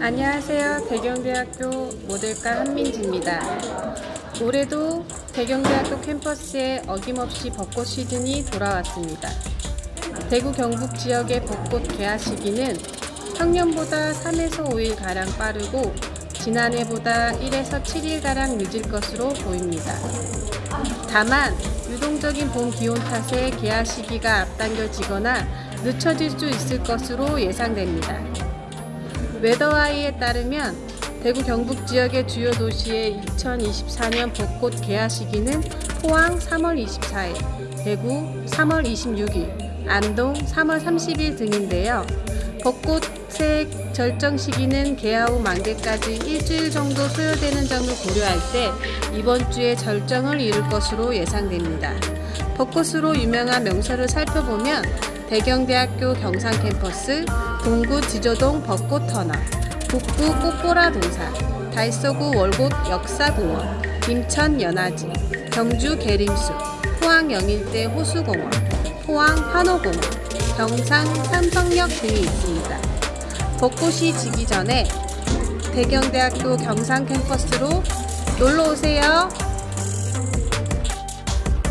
안녕하세요. 대경대학교 모델과 한민지입니다. 올해도 대경대학교 캠퍼스에 어김없이 벚꽃 시즌이 돌아왔습니다. 대구 경북 지역의 벚꽃 개화 시기는 평년보다 3에서 5일 가량 빠르고 지난해보다 1에서 7일 가량 늦을 것으로 보입니다. 다만 유동적인 봄 기온 탓에 개화 시기가 앞당겨지거나 늦춰질 수 있을 것으로 예상됩니다. 웨더아이에 따르면 대구 경북 지역의 주요 도시의 2024년 벚꽃 개화 시기는 포항 3월 24일, 대구 3월 26일, 안동 3월 30일 등인데요. 벚꽃의 절정 시기는 후 만개까지 일주일 정도 소요되는 점을 고려할 때 이번 주에 절정을 이룰 것으로 예상됩니다. 벚꽃으로 유명한 명소를 살펴보면 대경대학교 경산 캠퍼스, 동구 지저동 벚꽃 터널, 북구 꽃보라 동산, 달서구 월곶 역사공원, 김천 연화지, 경주 계림숲, 포항 영일대 호수공원, 포항 환호공원, 경상 삼성역 등이 있습니다. 벚꽃이 지기 전에 대경대학교 경산 캠퍼스로 놀러 오세요.